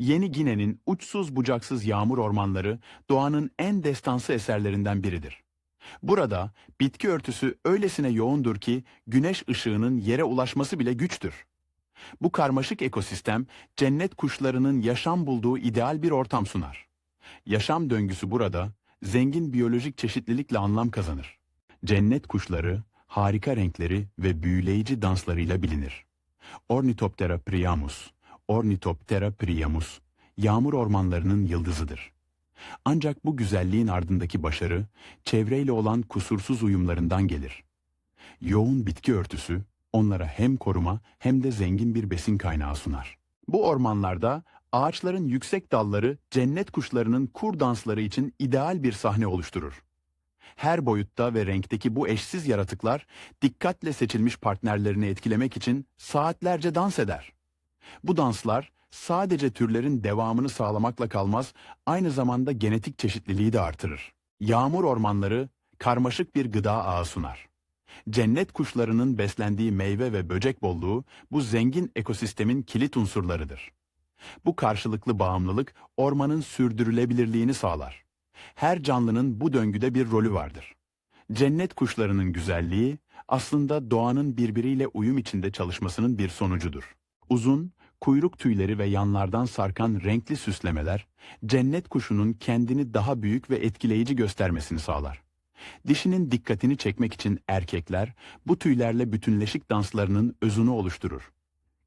Yeni Gine'nin uçsuz bucaksız yağmur ormanları doğanın en destansı eserlerinden biridir. Burada bitki örtüsü öylesine yoğundur ki güneş ışığının yere ulaşması bile güçtür. Bu karmaşık ekosistem cennet kuşlarının yaşam bulduğu ideal bir ortam sunar. Yaşam döngüsü burada zengin biyolojik çeşitlilikle anlam kazanır. Cennet kuşları harika renkleri ve büyüleyici danslarıyla bilinir. Ornithoptera priamus, Ornithoptera priamus, yağmur ormanlarının yıldızıdır. Ancak bu güzelliğin ardındaki başarı, çevreyle olan kusursuz uyumlarından gelir. Yoğun bitki örtüsü, onlara hem koruma hem de zengin bir besin kaynağı sunar. Bu ormanlarda ağaçların yüksek dalları cennet kuşlarının kur dansları için ideal bir sahne oluşturur. Her boyutta ve renkteki bu eşsiz yaratıklar dikkatle seçilmiş partnerlerini etkilemek için saatlerce dans eder. Bu danslar sadece türlerin devamını sağlamakla kalmaz, aynı zamanda genetik çeşitliliği de artırır. Yağmur ormanları karmaşık bir gıda ağı sunar. Cennet kuşlarının beslendiği meyve ve böcek bolluğu bu zengin ekosistemin kilit unsurlarıdır. Bu karşılıklı bağımlılık ormanın sürdürülebilirliğini sağlar. Her canlının bu döngüde bir rolü vardır. Cennet kuşlarının güzelliği aslında doğanın birbiriyle uyum içinde çalışmasının bir sonucudur. Uzun, kuyruk tüyleri ve yanlardan sarkan renkli süslemeler, cennet kuşunun kendini daha büyük ve etkileyici göstermesini sağlar. Dişinin dikkatini çekmek için erkekler bu tüylerle bütünleşik danslarının özünü oluşturur.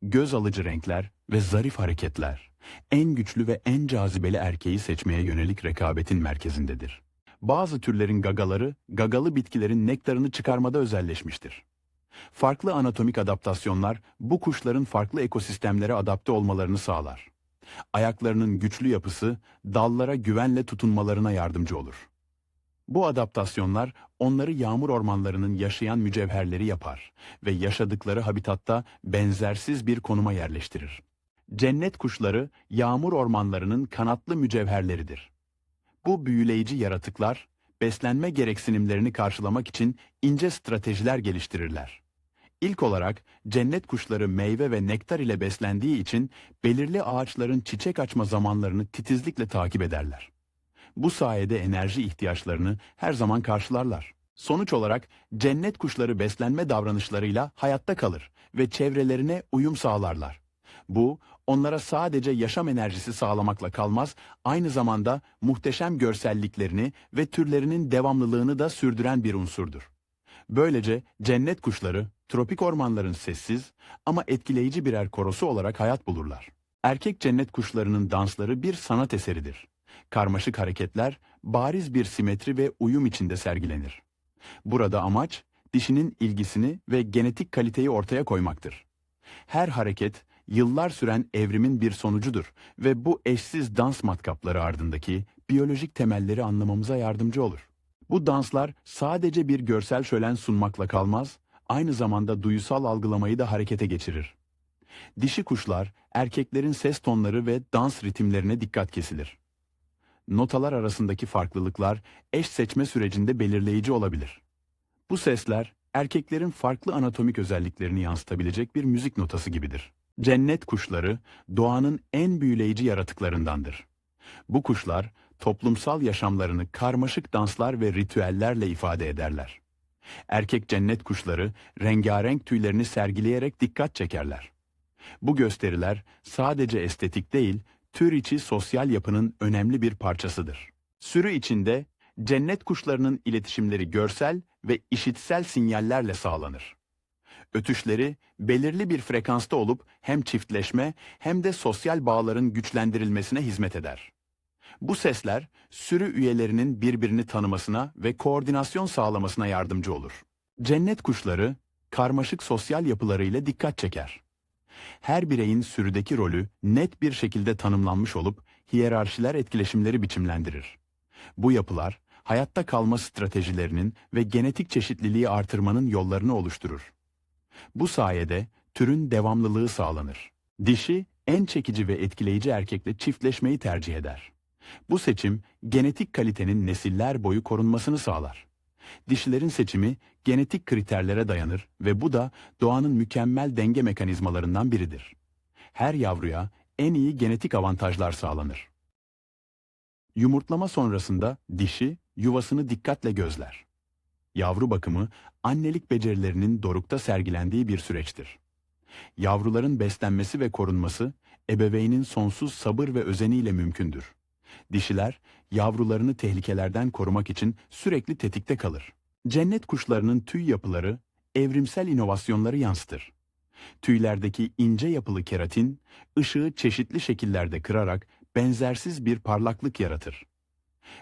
Göz alıcı renkler ve zarif hareketler, en güçlü ve en cazibeli erkeği seçmeye yönelik rekabetin merkezindedir. Bazı türlerin gagaları, gagalı bitkilerin nektarını çıkarmada özelleşmiştir. Farklı anatomik adaptasyonlar bu kuşların farklı ekosistemlere adapte olmalarını sağlar. Ayaklarının güçlü yapısı dallara güvenle tutunmalarına yardımcı olur. Bu adaptasyonlar onları yağmur ormanlarının yaşayan mücevherleri yapar ve yaşadıkları habitatta benzersiz bir konuma yerleştirir. Cennet kuşları yağmur ormanlarının kanatlı mücevherleridir. Bu büyüleyici yaratıklar beslenme gereksinimlerini karşılamak için ince stratejiler geliştirirler. İlk olarak cennet kuşları meyve ve nektar ile beslendiği için belirli ağaçların çiçek açma zamanlarını titizlikle takip ederler. Bu sayede enerji ihtiyaçlarını her zaman karşılarlar. Sonuç olarak cennet kuşları beslenme davranışlarıyla hayatta kalır ve çevrelerine uyum sağlarlar. Bu, onlara sadece yaşam enerjisi sağlamakla kalmaz, aynı zamanda muhteşem görselliklerini ve türlerinin devamlılığını da sürdüren bir unsurdur. Böylece cennet kuşları, tropik ormanların sessiz ama etkileyici birer korosu olarak hayat bulurlar. Erkek cennet kuşlarının dansları bir sanat eseridir. Karmaşık hareketler, bariz bir simetri ve uyum içinde sergilenir. Burada amaç, dişinin ilgisini ve genetik kaliteyi ortaya koymaktır. Her hareket, yıllar süren evrimin bir sonucudur ve bu eşsiz dans matkapları ardındaki biyolojik temelleri anlamamıza yardımcı olur. Bu danslar sadece bir görsel şölen sunmakla kalmaz, aynı zamanda duyusal algılamayı da harekete geçirir. Dişi kuşlar, erkeklerin ses tonları ve dans ritimlerine dikkat kesilir. Notalar arasındaki farklılıklar eş seçme sürecinde belirleyici olabilir. Bu sesler, erkeklerin farklı anatomik özelliklerini yansıtabilecek bir müzik notası gibidir. Cennet kuşları, doğanın en büyüleyici yaratıklarındandır. Bu kuşlar, toplumsal yaşamlarını karmaşık danslar ve ritüellerle ifade ederler. Erkek cennet kuşları, rengarenk tüylerini sergileyerek dikkat çekerler. Bu gösteriler sadece estetik değil, tür içi sosyal yapının önemli bir parçasıdır. Sürü içinde cennet kuşlarının iletişimleri görsel ve işitsel sinyallerle sağlanır. Ötüşleri belirli bir frekansta olup hem çiftleşme hem de sosyal bağların güçlendirilmesine hizmet eder. Bu sesler sürü üyelerinin birbirini tanımasına ve koordinasyon sağlamasına yardımcı olur. Cennet kuşları karmaşık sosyal yapılarıyla dikkat çeker. Her bireyin sürüdeki rolü net bir şekilde tanımlanmış olup hiyerarşiler etkileşimleri biçimlendirir. Bu yapılar hayatta kalma stratejilerinin ve genetik çeşitliliği artırmanın yollarını oluşturur. Bu sayede türün devamlılığı sağlanır. Dişi en çekici ve etkileyici erkekle çiftleşmeyi tercih eder. Bu seçim genetik kalitenin nesiller boyu korunmasını sağlar. Dişilerin seçimi genetik kriterlere dayanır ve bu da doğanın mükemmel denge mekanizmalarından biridir. Her yavruya en iyi genetik avantajlar sağlanır. Yumurtlama sonrasında dişi yuvasını dikkatle gözler. Yavru bakımı annelik becerilerinin dorukta sergilendiği bir süreçtir. Yavruların beslenmesi ve korunması ebeveynin sonsuz sabır ve özeniyle mümkündür. Dişiler yavrularını tehlikelerden korumak için sürekli tetikte kalır. Cennet kuşlarının tüy yapıları evrimsel inovasyonları yansıtır. Tüylerdeki ince yapılı keratin ışığı çeşitli şekillerde kırarak benzersiz bir parlaklık yaratır.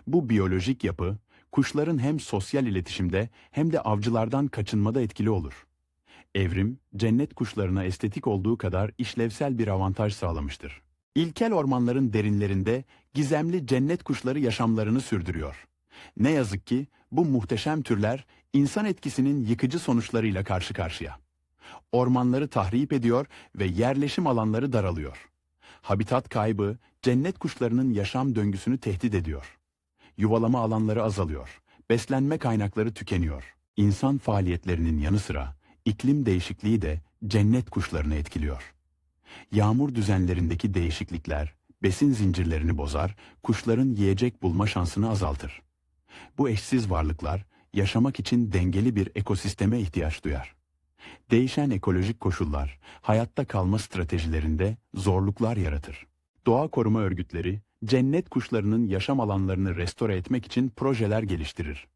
Bu biyolojik yapı kuşların hem sosyal iletişimde hem de avcılardan kaçınmada etkili olur. Evrim, cennet kuşlarına estetik olduğu kadar işlevsel bir avantaj sağlamıştır. İlkel ormanların derinlerinde gizemli cennet kuşları yaşamlarını sürdürüyor. Ne yazık ki bu muhteşem türler insan etkisinin yıkıcı sonuçlarıyla karşı karşıya. Ormanları tahrip ediyor ve yerleşim alanları daralıyor. Habitat kaybı cennet kuşlarının yaşam döngüsünü tehdit ediyor. Yuvalama alanları azalıyor. Beslenme kaynakları tükeniyor. İnsan faaliyetlerinin yanı sıra iklim değişikliği de cennet kuşlarını etkiliyor. Yağmur düzenlerindeki değişiklikler besin zincirlerini bozar, kuşların yiyecek bulma şansını azaltır. Bu eşsiz varlıklar yaşamak için dengeli bir ekosisteme ihtiyaç duyar. Değişen ekolojik koşullar hayatta kalma stratejilerinde zorluklar yaratır. Doğa koruma örgütleri cennet kuşlarının yaşam alanlarını restore etmek için projeler geliştirir.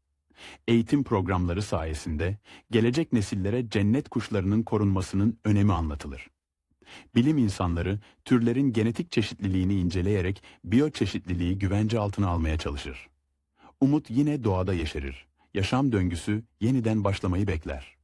Eğitim programları sayesinde gelecek nesillere cennet kuşlarının korunmasının önemi anlatılır. Bilim insanları türlerin genetik çeşitliliğini inceleyerek biyoçeşitliliği güvence altına almaya çalışır. Umut yine doğada yeşerir. Yaşam döngüsü yeniden başlamayı bekler.